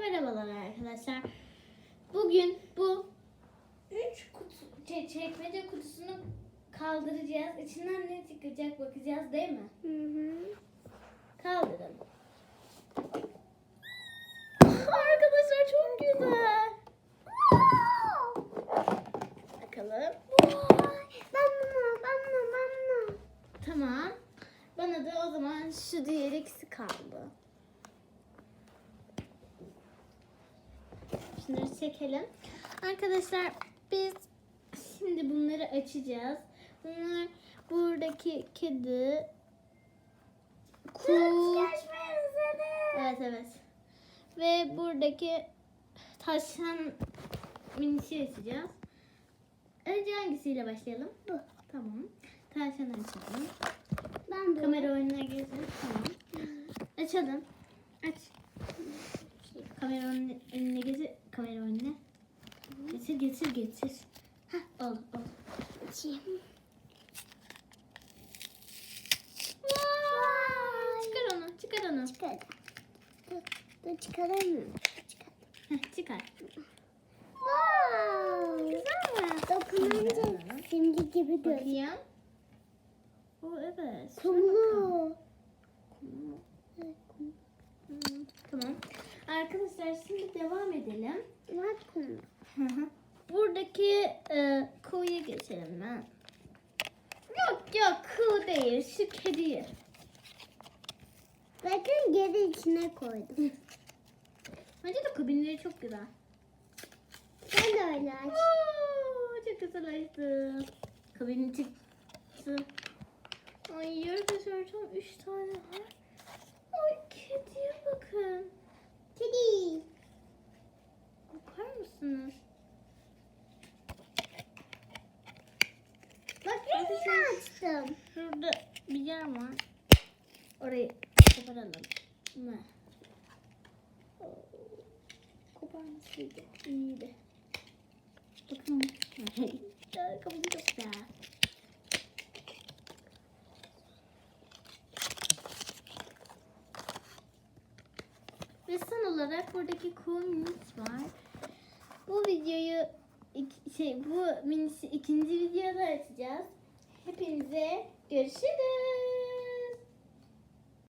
merhabalar arkadaşlar. Bugün bu üç kutu, çe- çekmece kutusunu kaldıracağız. İçinden ne çıkacak bakacağız değil mi? Hı hı. Kaldıralım. arkadaşlar çok güzel. Bakalım. Ben bunu, ben bunu, ben bunu. Tamam. Bana da o zaman şu diğer ikisi kaldı. Şunları çekelim. Arkadaşlar biz şimdi bunları açacağız. Bunlar buradaki kedi, kurt, evet evet. Ve buradaki taşan minisi açacağız. Önce hangisiyle başlayalım? Bu. Tamam. Tavşanı açalım. Ben bu. Kamera oyununa girsin. Tamam. Açalım. Aç. Kamera önüne, önüne getir. Kamera önüne. Getir getir getir. Hah oldu oldu. Vay! Çıkar onu çıkar onu. Çıkar. Dur, dur çıkaramıyorum. Çıkar. Çıkar. Wow. Güzel mi? Dokununca simli gibi gözüküyor. Bakayım. O evet. Kumlu. Hmm, Tamam. Arkadaşlar şimdi devam edelim. Buradaki e, kuğuya geçelim ben. Yok yok kuğu değil şu kediyi. Bakın geri içine koydum. Bence de kabinleri çok güzel. Sen de öyle aç. Oo, çok güzel açtı. Kabini çıktı. Ay arkadaşlar tam üç tane var. Ay kediye bakın. Kedi. Mısınız? Bak yine açtım. Şurada bir yer var. Orayı koparalım. Ne? Koparmasıydı. İyiydi. Bakın. Kabul çok güzel. Ve son olarak buradaki minis var. Şey bu minisi ikinci videoda açacağız. Hepinize görüşürüz.